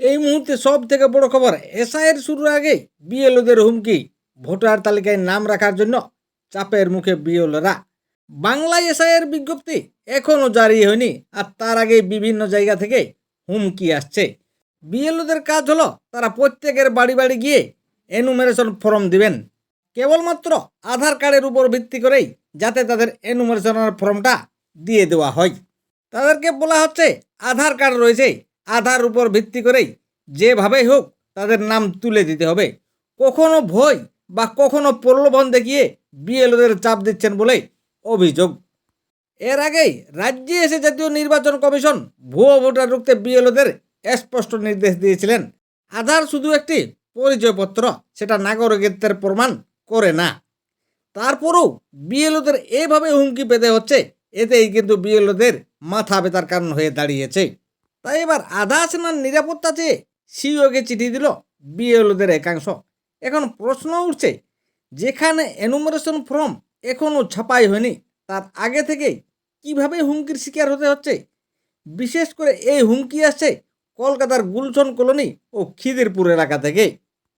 এই মুহূর্তে সব থেকে বড় খবর, এসআইয়ের শুরুর আগে বিএলওদের হুমকি। ভোটার তালিকায় নাম রাখার জন্য চাপের মুখে বিএলওরা। বাংলায় এসআইয়ের বিজ্ঞপ্তি এখনও জারি হয়নি আর তার আগে বিভিন্ন জায়গা থেকে হুমকি আসছে। বিএলওদের কাজ হলো তারা প্রত্যেকের বাড়ি বাড়ি গিয়ে এনুমারেশন ফর্ম দিবেন। কেবলমাত্র আধার কার্ডের উপর ভিত্তি করেই যাতে তাদের এনুমারেশনের ফর্মটা দিয়ে দেওয়া হয়। তাদেরকে বলা হচ্ছে, আধার কার্ড রয়েছে আধার উপর ভিত্তি করেই যেভাবেই হোক তাদের নাম তুলে দিতে হবে। কখনো ভয় বা কখনো প্রলোভন দেখিয়ে বিএলওদের চাপ দিচ্ছেন বলে অভিযোগ। এর আগেই রাজ্যে এসে জাতীয় নির্বাচন কমিশন ভুয়ো ভোটার রুখতে বিএলওদের স্পষ্ট নির্দেশ দিয়েছিলেন। আধার শুধু একটি পরিচয়পত্র, সেটা নাগরিকত্বের প্রমাণ করে না। তারপরও বিএলওদের এভাবে হুমকি পেতে হচ্ছে, এতেই কিন্তু বিএলওদের মাথা ব্যথার কারণ হয়ে দাঁড়িয়েছে। তাই এবার আধা সেনার নিরাপত্তা চেয়ে সিওকে চিঠি দিল বিএলওদের একাংশ। এখন প্রশ্ন উঠছে, যেখানে এনুমারেশন ফর্ম এখনও ছাপাই হয়নি, তার আগে থেকেই কীভাবে হুমকির শিকার হতে হচ্ছে? বিশেষ করে এই হুমকি আসছে কলকাতার গুলশন কলোনি ও খিদিরপুর এলাকা থেকে